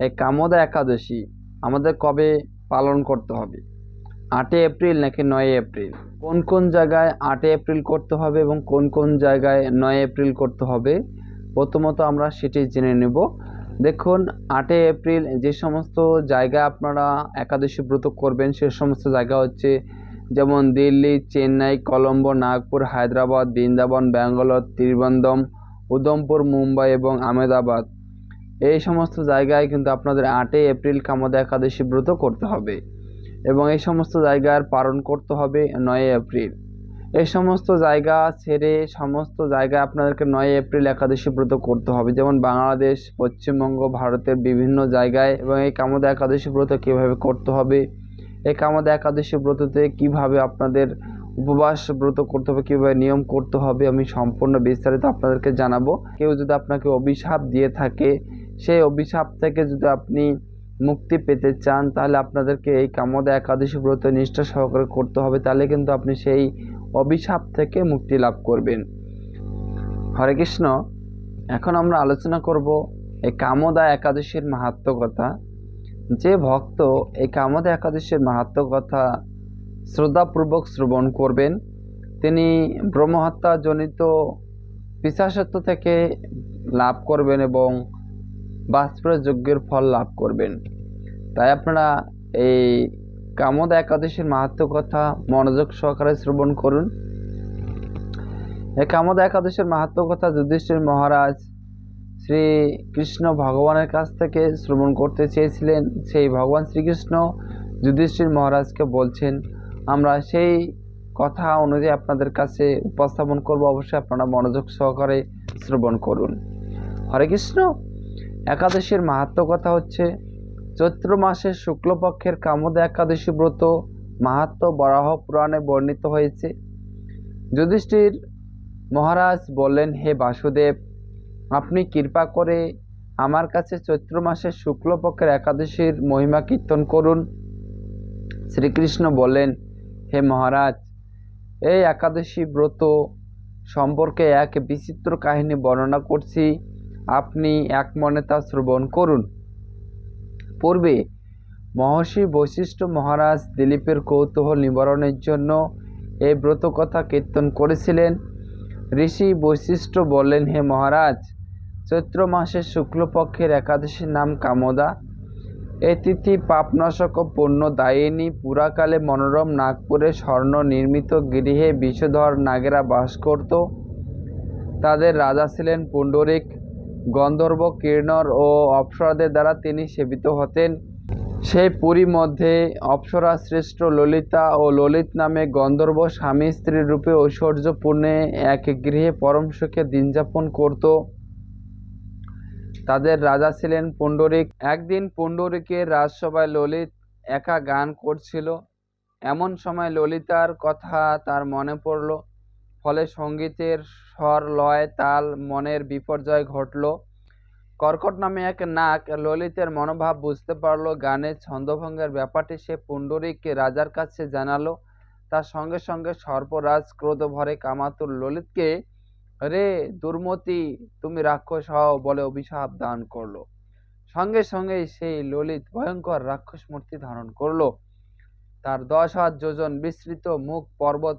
এই কামদা একাদশী আমাদের কবে পালন করতে হবে? আটই এপ্রিল নাকি নয় এপ্রিল? কোন কোন জায়গায় আটই এপ্রিল করতে হবে এবং কোন কোন জায়গায় নয় এপ্রিল করতে হবে? প্রথমত আমরা সেটি জেনে নেব। দেখুন, আটই এপ্রিল যে সমস্ত জায়গায় আপনারা একাদশী ব্রত করবেন, সে সমস্ত জায়গা হচ্ছে যেমন দিল্লি, চেন্নাই, কলম্বো, নাগপুর, হায়দ্রাবাদ, বৃন্দাবন, ব্যাঙ্গালোর ত্রিবন্দম উদমপুর মুম্বাই এবং আহমেদাবাদ। এই সমস্ত জায়গায় কিন্তু আপনাদের আটই এপ্রিল কামদা একাদশী ব্রত করতে হবে এবং এই সমস্ত জায়গার পালন করতে হবে নয় এপ্রিল। এই সমস্ত জায়গা ছেড়ে সমস্ত জায়গায় আপনাদেরকে নয় এপ্রিল একাদশী ব্রত করতে হবে। যেমন বাংলাদেশ, পশ্চিমবঙ্গ, ভারতের বিভিন্ন জায়গায় এবং এই কামদা একাদশী ব্রত কীভাবে করতে হবে, এই কামদা একাদশী ব্রততে কীভাবে আপনাদের উপবাস ব্রত করতে হবে, কীভাবে নিয়ম করতে হবে আমি সম্পূর্ণ বিস্তারিত আপনাদেরকে জানাব। কেউ যদি আপনাকে অভিশাপ দিয়ে থাকে সেই অভিশাপ থেকে যদি আপনি মুক্তি পেতে চান, তাহলে আপনাদেরকে এই কামদা একাদশী ব্রত নিষ্ঠা সহকারে করতে হবে। তাহলে কিন্তু আপনি সেই অভিশাপ থেকে মুক্তি লাভ করবেন। হরে কৃষ্ণ, এখন আমরা আলোচনা করব এই কামদা একাদশীর মাহাত্ম কথা। যে ভক্ত এই কামদা একাদশীর মাহাত্ম কথা শ্রদ্ধাপূর্বক শ্রবণ করবেন, তিনি ব্রহ্মহত্যা জনিত পিসাসত্ব থেকে লাভ করবেন এবং বাষ্পের যজ্ঞের ফল লাভ করবেন। তাই আপনারা এই কামদা একাদশীর মাহাত্ম কথা মনোযোগ সহকারে শ্রবণ করুন। এই কামদা একাদশীর মাহাত্ম কথা যুধিষ্ঠির মহারাজ শ্রী কৃষ্ণ ভগবানের কাছ থেকে শ্রবণ করতে চেয়েছিলেন। সেই ভগবান শ্রীকৃষ্ণ যুধিষ্ঠির মহারাজকে বলছেন, আমরা সেই কথা অনুযায়ী আপনাদের কাছে উপস্থাপন করব। অবশ্যই আপনারা মনোযোগ সহকারে শ্রবণ করুন। হরে কৃষ্ণ! একাদশীর মাহাত্ম কথা হচ্ছে, চৈত্র মাসের শুক্লপক্ষের কামদা একাদশী ব্রত মাহাত্ম বরাহ পুরাণে বর্ণিত হয়েছে। যুধিষ্ঠির মহারাজ বললেন, হে বাসুদেব, আপনি কৃপা করে আমার কাছে চৈত্র মাসের শুক্লপক্ষের একাদশীর মহিমা কীর্তন করুন। শ্রীকৃষ্ণ বলেন হে মহারাজ, এই একাদশী ব্রত সম্পর্কে এক বিচিত্র কাহিনী বর্ণনা করছি। আপনি এক মনে তা শ্রবণ করুন। পূর্বে মহর্ষি বৈশিষ্ট্য মহারাজ দিলীপের কৌতূহল নিবারণের জন্য এই ব্রত কথা কীর্তন করেছিলেন। ঋষি বৈশিষ্ট্য বললেন, হে মহারাজ, চৈত্র মাসের শুক্লপক্ষের একাদশীর নাম কামদা। এ তিথি পাপনাশক ও পুণ্য দায়িনী পুরাকালে মনোরম নাগপুরে স্বর্ণ নির্মিত গৃহে বিষধর নাগেরা বাস করত। তাদের রাজা ছিলেন পুণ্ডরিক। গন্ধর্ব কির্ণর ও অপ্সরাদের দ্বারা তিনি সেবিত হতেন। সেই পুরী মধ্যে অপ্সরা শ্রেষ্ঠ ললিতা ও ললিত নামে গন্ধর্ব স্বামী স্ত্রীর রূপে ঐশ্বর্যপূর্ণে এক গৃহে পরম সুখে দিনযাপন করত। তাদের রাজা ছিলেন পুণ্ডরিক। একদিন পুণ্ডরিকের রাজসভায় ললিত একা গান করছিল। এমন সময় ললিতার কথা তার মনে পড়ল ফলে সঙ্গীতের স্বর, লয়, তাল, মনের বিপর্যয় ঘটল। কর্কট নামে এক নাক ললিতের মনোভাব বুঝতে পারল গানের ছন্দভঙ্গের ব্যাপারটি সে পুণ্ডরিক রাজার কাছে জানালো। তার সঙ্গে সঙ্গে সর্পরাজ ক্রোধ ভরে কামাতুর ললিতকে, রে দুর্মতি, তুমি রাক্ষস হও বলে অভিশাপ দান করল। সঙ্গে সঙ্গে সেই ললিত ভয়ঙ্কর রাক্ষস মূর্তি ধারণ করল। তার দশ হাত যোজন বিস্তৃত মুখ পর্বত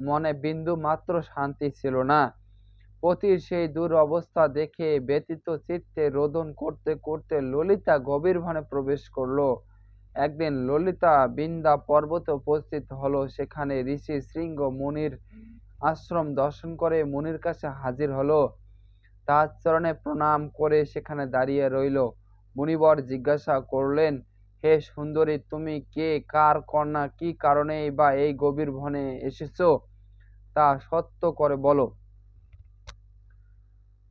মনে বিন্দু মাত্র শান্তি ছিল না। পতির সেই দূর অবস্থা দেখে ব্যতীত চিত্তে রোদন করতে করতে ললিতা গভীর বনে প্রবেশ করল। একদিন ললিতা বিন্দা পর্বতে উপস্থিত হলো, সেখানে ঋষি শৃঙ্গ মুনির আশ্রম দর্শন করে মুনির কাছে হাজির হলো। তার চরণে প্রণাম করে সেখানে দাঁড়িয়ে রইল। মুনিবর জিজ্ঞাসা করলেন, হে সুন্দরী, তুমি কে, কার কন্যা, কি কারণে বা এই গভীর বনে এসেছ? তা সত্য করে বলো।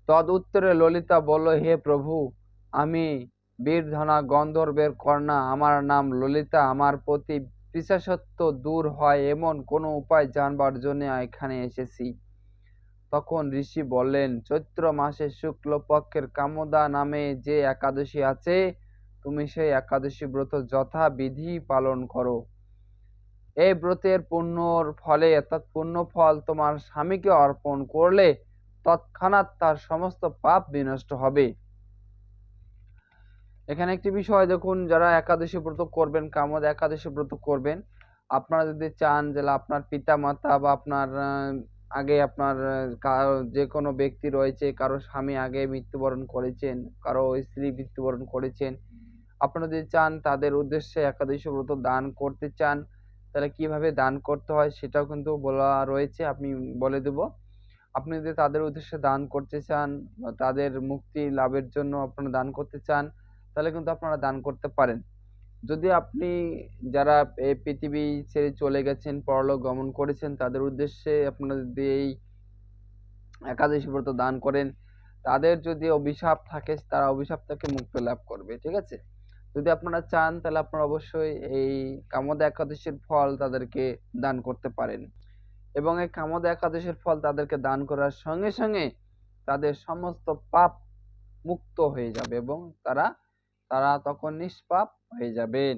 তদ উত্তরে ললিতা বলল, হে প্রভু, আমি বীরধনা গন্ধর্বের কন্যা। আমার নাম ললিতা। আমার প্রতি পিশাচত্ব দূর হয়। এমন কোনো উপায় জানবার জন্য এখানে এসেছি। তখন ঋষি বললেন, চৈত্র মাসের শুক্লপক্ষের কামদা নামে যে একাদশী আছে, তুমি সেই একাদশী ব্রত যথাবিধি পালন করো। এই ব্রতের পুণ্যর ফলে, অর্থাৎ পুণ্য ফল তোমার স্বামীকে অর্পণ করলে তৎক্ষণাৎ তার সমস্ত পাপ বিনষ্ট হবে। এখানে একটি বিষয় দেখুন, যারা একাদশী ব্রত করবেন, কামদ একাদশী ব্রত করবেন, আপনারা যদি চান যে আপনার পিতা মাতা বা আপনার আগে আপনার যে কোনো ব্যক্তি রয়েছে, কারও স্বামী আগে মৃত্যুবরণ করেছেন, কারও স্ত্রী মৃত্যুবরণ করেছেন, আপনারা যদি চান তাদের উদ্দেশ্যে একাদশী ব্রত দান করতে চান তাহলে কীভাবে দান করতে হয় সেটাও কিন্তু বলা রয়েছে আমি বলে দেব। আপনি যদি তাদের উদ্দেশ্যে দান করতে চান তাদের মুক্তি লাভের জন্য আপনারা দান করতে চান, তাহলে কিন্তু আপনারা দান করতে পারেন। যদি আপনি যারা এই পৃথিবী ছেড়ে চলে গেছেন, পরলোক গমন করেছেন, তাদের উদ্দেশ্যে আপনারা যদি এই একাদশী ব্রত দান করেন, তাদের যদি অভিশাপ থাকে, তারা অভিশাপ থেকে মুক্তি লাভ করবে, ঠিক আছে? যদি আপনারা চান, তাহলে আপনারা অবশ্যই এই কামদ একাদশীর ফল তাদেরকে দান করতে পারেন। এবং এই কামদ একাদশীর ফল তাদেরকে দান করার সঙ্গে সঙ্গে তাদের সমস্ত পাপ মুক্ত হয়ে যাবে এবং তারা তারা তখন নিষ্পাপ হয়ে যাবেন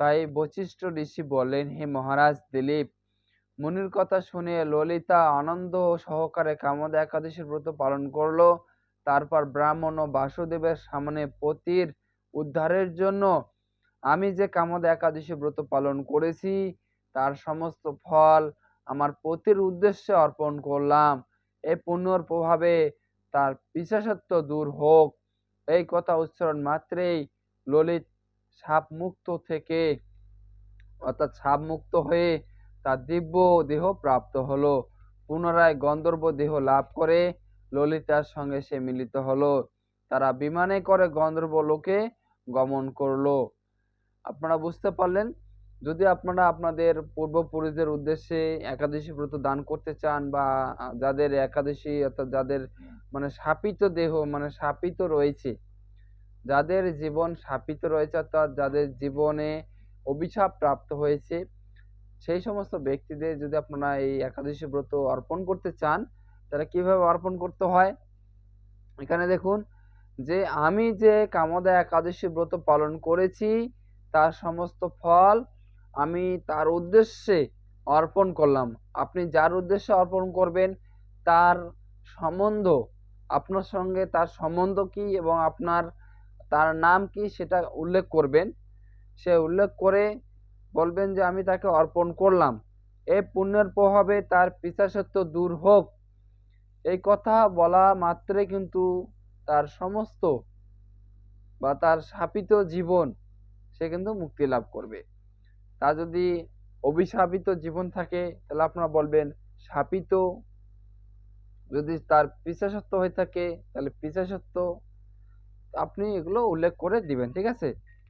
তাই বশিষ্ঠ ঋষি বলেন, হে মহারাজ দিলীপ, মুনির কথা শুনে ললিতা আনন্দ সহকারে কামদ একাদশীর ব্রত পালন করল। তারপর ব্রাহ্মণ ও বাসুদেবের সামনে পতির উদ্ধারের জন্য আমি যে কামদ একাদশী ব্রত পালন করেছি, তার সমস্ত ফল আমার পতির উদ্দেশ্যে অর্পণ করলাম। এই পুণ্যর প্রভাবে তার পিসাসত্ব দূর হোক। এই কথা উচ্চারণ মাত্রেই ললিত সাপ মুক্ত থেকে, অর্থাৎ সাপ মুক্ত হয়ে তার দিব্য দেহ প্রাপ্ত হলো। পুনরায় গন্ধর্ব দেহ লাভ করে ললিতার সঙ্গে সে মিলিত হলো। তারা বিমানে করে গন্ধর্ব লোকে গমন করল। আপনারা বুঝতে পারলেন, যদি আপনারা আপনাদের পূর্বপুরুষদের উদ্দেশ্যে একাদশী ব্রত দান করতে চান বা যাদের একাদশী অর্থাৎ যাদের মানে শাপিত দেহ মানে শাপিত রয়েছে, যাদের জীবন শাপিত রয়েছে অর্থাৎ যাদের জীবনে অভিশাপ প্রাপ্ত হয়েছে, সেই সমস্ত ব্যক্তিদের যদি আপনারা এই একাদশী ব্রত অর্পণ করতে চান তাহলে কীভাবে অর্পণ করতে হয়? এখানে দেখুন যে আমি যে কামদা একাদশী ব্রত পালন করেছি, তার সমস্ত ফল আমি তার উদ্দেশ্যে অর্পণ করলাম। আপনি যার উদ্দেশ্যে অর্পণ করবেন, তার সম্বন্ধ, আপনার সঙ্গে তার সম্বন্ধ কি এবং আপনার, তার নাম কি সেটা উল্লেখ করবেন। সে উল্লেখ করে বলবেন যে আমি তাকে অর্পণ করলাম। এই পুণ্যের প্রভাবে তার পিসাসত্ব দূর হোক। এই কথা বলা মাত্রে কিন্তু তার সমস্ত বা তার শাপিত জীবন সে কিন্তু মুক্তি লাভ করবে। তা যদি অভিশাপিত জীবন থাকে, তাহলে আপনারা বলবেন শাপিত যদি তার পিসাসত্ব হয়ে থাকে, তাহলে পিসাসত্ব আপনি এগুলো উল্লেখ করে দিবেন, ঠিক আছে?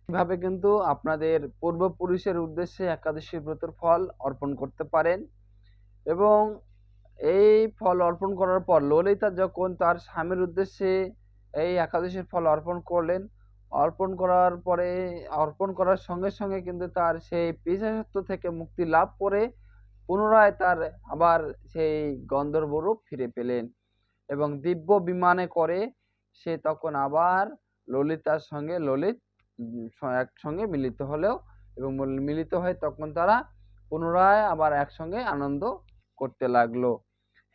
এভাবে কিন্তু আপনাদের পূর্বপুরুষের উদ্দেশ্যে একাদশী ব্রতের ফল অর্পণ করতে পারেন এবং এই ফল অর্পণ করার পর ললিতা যখন তার স্বামীর উদ্দেশ্যে এই একাদশীর ফল অর্পণ করলেন। অর্পণ করার পরে, অর্পণ করার সঙ্গে সঙ্গে কিন্তু তার সেই পিসাসত্ব থেকে মুক্তি লাভ করে পুনরায় তার আবার সেই গন্ধর্ব রূপ ফিরে পেলেন এবং দিব্য বিমানে করে সে তখন আবার ললিতার সঙ্গে ললিত একসঙ্গে মিলিত হলেও এবং মিলিত হয়ে তখন তারা পুনরায় আবার একসঙ্গে আনন্দ করতে লাগল।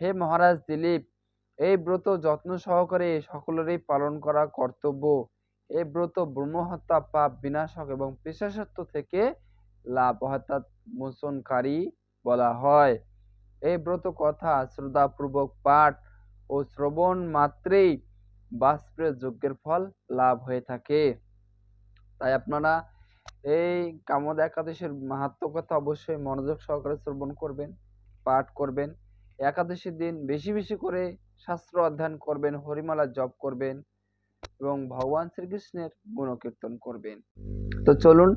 হে মহারাজ দিলীপ এই ব্রত যত্ন সহকারে সকলেরই পালন করা কর্তব্য। এই ব্রত ব্রহ্মহত্যা, পাপ বিনাশক এবং পেশাসত্ব থেকে লাভ অর্থাৎ মোচনকারী বলা হয়। এই ব্রত কথা, শ্রদ্ধাপূর্বক পাঠ ও শ্রবণ মাত্রেই বাষ্পের যজ্ঞের ফল লাভ হয়ে থাকে। তাই আপনারা এই কামদ একাদশীর মাহাত্ম কথা অবশ্যই মনোযোগ সহকারে শ্রবণ করবেন, পাঠ করবেন। একাদশীর দিন বেশি বেশি করে শাস্ত্র অধ্যয়ন করবেন, হরিমালা জপ করবেন এবং ভগবান শ্রীকৃষ্ণের গুণকীর্তন করবেন। তো চলুন,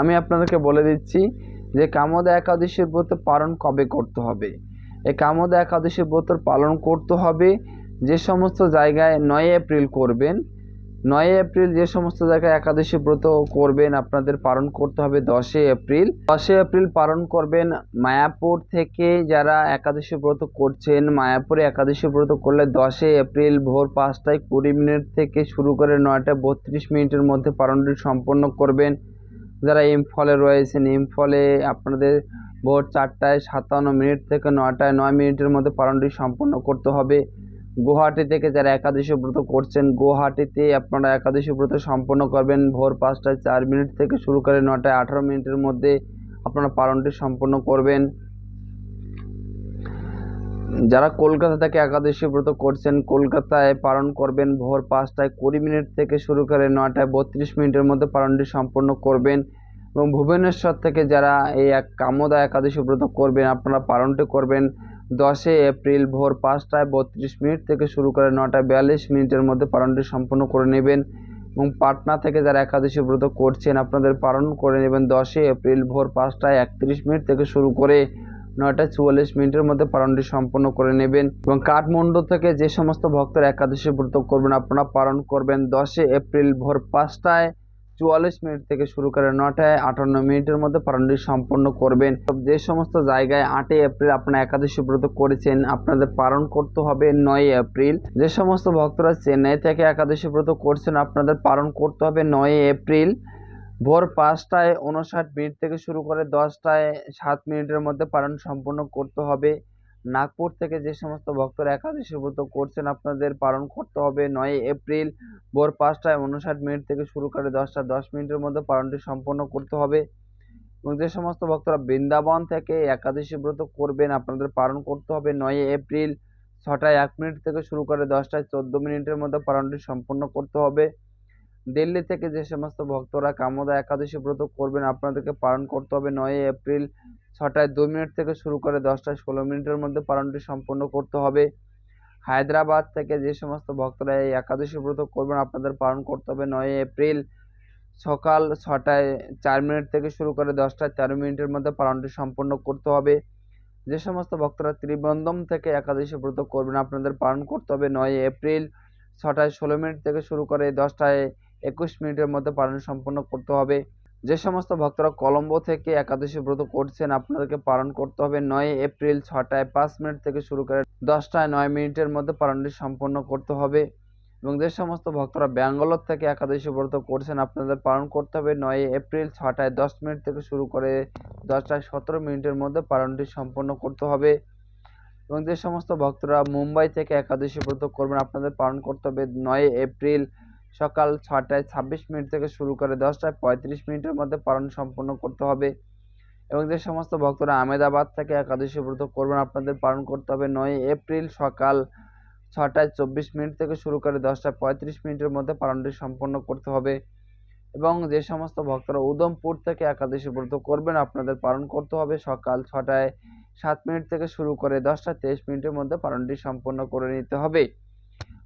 আমি আপনাদেরকে বলে দিচ্ছি যে কামদা একাদশীর ব্রত পালন কবে করতে হবে? এই কামদা একাদশীর ব্রত পালন করতে হবে যে সমস্ত জায়গায় নয় এপ্রিল করবেন নয় এপ্রিল যে সমস্ত জায়গায় একাদশী ব্রত করবেন, আপনাদের পালন করতে হবে দশই এপ্রিল। দশই এপ্রিল পালন করবেন মায়াপুর থেকে যারা একাদশী ব্রত করছেন, মায়াপুরে একাদশী ব্রত করলে দশই এপ্রিল ভোর পাঁচটায় কুড়ি মিনিট থেকে শুরু করে নয়টা বত্রিশ মিনিটের মধ্যে পালনটি সম্পন্ন করবেন। যারা ইম্ফলে রয়েছেন ইম্ফলে আপনাদের ভোর চারটায় সাতান্ন মিনিট থেকে নয়টায় নয় মিনিটের মধ্যে পালনটি সম্পন্ন করতে হবে। গুয়াহাটি থেকে যারা একাদশী ব্রত করছেন, গুয়াহাটিতে আপনারা একাদশী ব্রত সম্পন্ন করবেন। ভোর পাঁচটায় চার মিনিট থেকে শুরু করে নটায় আঠারো মিনিটের মধ্যে আপনারা পালনটি সম্পন্ন করবেন। যারা কলকাতা থেকে একাদশী ব্রত করছেন, কলকাতায় পালন করবেন। ভোর পাঁচটায় কুড়ি মিনিট থেকে শুরু করে নটায় বত্রিশ মিনিটের মধ্যে পালনটি সম্পন্ন করবেন। এবং ভুবনেশ্বর থেকে যারা এই এক কামদা একাদশী ব্রত করবেন, আপনারা পালনটি করবেন। দশই এপ্রিল ভোর পাঁচটায় বত্রিশ মিনিট থেকে শুরু করে নটায় বিয়াল্লিশ মিনিটের মধ্যে পালনটি সম্পন্ন করে নেবেন এবং পাটনা থেকে যারা একাদশী ব্রত করছেন আপনাদের পালন করে নেবেন দশই এপ্রিল ভোর পাঁচটায় একত্রিশ মিনিট থেকে শুরু করে নয়টা চুয়াল্লিশ মিনিটের মধ্যে পালনটি সম্পন্ন করে নেবেন এবং কাঠমান্ডু থেকে যে সমস্ত ভক্তরা একাদশী ব্রত করবেন, আপনারা পালন করবেন দশই এপ্রিল ভোর পাঁচটায়। চুয়াল্লিশ মিনিট থেকে শুরু করে নটায় আটান্ন মিনিটের মধ্যে পালনটি সম্পন্ন করবেন। যে সমস্ত জায়গায় আটই এপ্রিল আপনারা একাদশী ব্রত করেছেন, আপনাদের পালন করতে হবে নয় এপ্রিল। যে সমস্ত ভক্তরা চেন্নাই থেকে একাদশী ব্রত করছেন, আপনাদের পালন করতে হবে নয় এপ্রিল। ভোর পাঁচটায় উনষাট মিনিট থেকে শুরু করে দশটায় সাত মিনিটের মধ্যে পালন সম্পন্ন করতে হবে। নাগপুর থেকে যে সমস্ত ভক্তরা একাদশী ব্রত করছেন, আপনাদের পালন করতে হবে। নয় এপ্রিল ভোর পাঁচটায় উনষাট মিনিট থেকে শুরু করে দশটা দশ মিনিটের মধ্যে পালনটি সম্পন্ন করতে হবে। এবং যে সমস্ত ভক্তরা বৃন্দাবন থেকে একাদশী ব্রত করবেন, আপনাদের পালন করতে হবে। নয় এপ্রিল ছটায় এক মিনিট থেকে শুরু করে দশটায় চোদ্দ মিনিটের মধ্যে পালনটি সম্পন্ন করতে হবে। দিল্লি থেকে যে সমস্ত ভক্তরা কামদা একাদশী ব্রত করবেন, আপনাদেরকে পালন করতে হবে নয় এপ্রিল ছটায় দু মিনিট থেকে শুরু করে দশটায় ষোলো মিনিটের মধ্যে পালনটি সম্পন্ন করতে হবে। হায়দ্রাবাদ থেকে যে সমস্ত ভক্তরা এই একাদশী ব্রত করবেন, আপনাদের পালন করতে হবে নয় এপ্রিল সকাল ছটায় চার মিনিট থেকে শুরু করে দশটায় তেরো মিনিটের মধ্যে পালনটি সম্পন্ন করতে হবে। যে সমস্ত ভক্তরা ত্রিবন্ধম থেকে একাদশী ব্রত করবেন, আপনাদের পালন করতে হবে নয় এপ্রিল ছটায় ষোলো মিনিট থেকে শুরু করে দশটায় একুশ মিনিটের মধ্যে পালন সম্পন্ন করতে হবে। যে সমস্ত ভক্তরা কলম্বো থেকে একাদশী ব্রত করছেন, আপনাদেরকে পালন করতে হবে নয় এপ্রিল ছটায়। পাঁচ মিনিট থেকে শুরু করে দশটায় নয় মিনিটের মধ্যে পালনটি সম্পন্ন করতে হবে। এবং যে সমস্ত ভক্তরা ব্যাঙ্গালোর থেকে একাদশী ব্রত করছেন, আপনাদের পালন করতে হবে নয় এপ্রিল ছটায়। দশ মিনিট থেকে শুরু করে দশটায় সতেরো মিনিটের মধ্যে পালনটি সম্পন্ন করতে হবে। এবং যে সমস্ত ভক্তরা মুম্বাই থেকে একাদশী ব্রত করবেন, আপনাদের পালন করতে হবে নয় এপ্রিল সকাল ছটায় ছাব্বিশ মিনিট থেকে শুরু করে দশটায় পঁয়ত্রিশ মিনিটের মধ্যে পালন সম্পন্ন করতে হবে। এবং যে সমস্ত ভক্তরা আহমেদাবাদ থেকে একাদশী ব্রত করবেন, আপনাদের পালন করতে হবে নয় এপ্রিল সকাল ছটায় চব্বিশ মিনিট থেকে শুরু করে দশটায় পঁয়ত্রিশ মিনিটের মধ্যে পালনটি সম্পন্ন করতে হবে। এবং যে সমস্ত ভক্তরা উদমপুর থেকে একাদশী ব্রত করবেন, আপনাদের পালন করতে হবে। সকাল ছটায় সাত মিনিট থেকে শুরু করে দশটা তেইশ মিনিটের মধ্যে পালনটি সম্পন্ন করে নিতে হবে।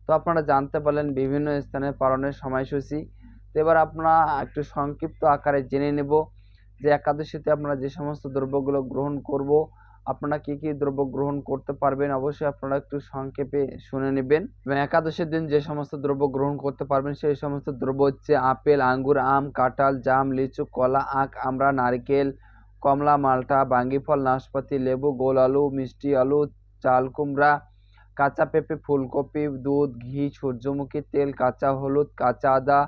তো আপনারা জানতে পারলেন বিভিন্ন স্থানে পালনের সময়সূচি। তো এবার আপনারা একটু সংক্ষিপ্ত আকারে জেনে নেব যে একাদশীতে আপনারা যে সমস্ত দ্রব্যগুলো গ্রহণ করব, আপনারা কি কি দ্রব্য গ্রহণ করতে পারবেন অবশ্যই আপনারা একটু সংক্ষেপে শুনে নেবেন। এবং একাদশীর দিন যে সমস্ত দ্রব্য গ্রহণ করতে পারবেন, সেই সমস্ত দ্রব্য হচ্ছে আপেল, আঙ্গুর, আম, কাঁঠাল, জাম, লিচু, কলা, আখ, আমরা, নারকেল, কমলা, মালটা বাঙ্গি ফল নাশপাতি, লেবু, গোল আলু, মিষ্টি আলু, চাল কুমড়া কাঁচা পেঁপে, ফুলকপি, দুধ, ঘি, সূর্যমুখী তেল, কাঁচা হলুদ, কাঁচা আদা,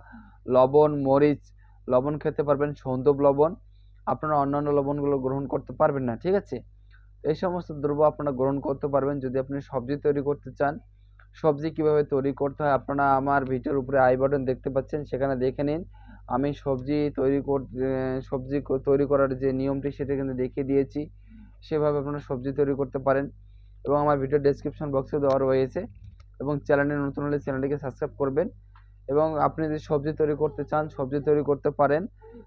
লবণ, মরিচ। লবণ খেতে পারবেন, সন্দব লবণ। আপনারা অন্যান্য লবণগুলো গ্রহণ করতে পারবেন না, ঠিক আছে? এই সমস্ত দ্রব্য আপনারা গ্রহণ করতে পারবেন যদি আপনি সবজি তৈরি করতে চান। সবজি কীভাবে তৈরি করতে হয় আপনারা আমার ভিডিওর উপরে আই বাটন দেখতে পাচ্ছেন, সেখানে দেখে নিন। আমি সবজি তৈরি কর সবজি তৈরি করার যে নিয়মটি সেটা কিন্তু দেখিয়ে দিয়েছি। সেভাবে আপনারা সবজি তৈরি করতে পারেন। এবং আমার ভিডিও ডেসক্রিপশন বক্সে দেওয়া রয়েছে এবং চ্যানেলে নতুন হলে চ্যানেলটিকে সাবস্ক্রাইব করবেন এবং আপনি যদি সবজি তৈরি করতে চান, সবজি তৈরি করতে পারেন।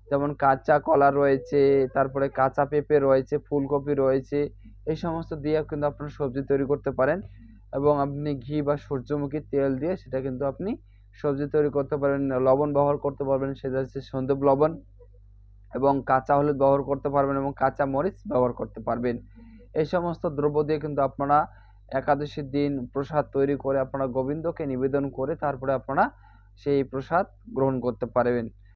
যেমন কাঁচা কলা রয়েছে, তারপরে কাঁচা পেঁপে রয়েছে, ফুলকপি রয়েছে, এই সমস্ত দিয়ে কিন্তু আপনারা সবজি তৈরি করতে পারেন এবং আপনি ঘি বা সূর্যমুখী তেল দিয়ে সেটা কিন্তু আপনি সবজি তৈরি করতে পারেন, লবণ ব্যবহার করতে পারবেন, সেটা হচ্ছে সন্দব লবণ এবং কাঁচা হলুদ ব্যবহার করতে পারবেন এবং কাঁচা মরিচ ব্যবহার করতে পারবেন। এই সমস্ত দ্রব্য দিয়ে কিন্তু আপনারা একাদশীর দিন প্রসাদ তৈরি করে আপনারা গোবিন্দকে নিবেদন করে তারপরে আপনারা সেই প্রসাদ গ্রহণ করতে পারবেন।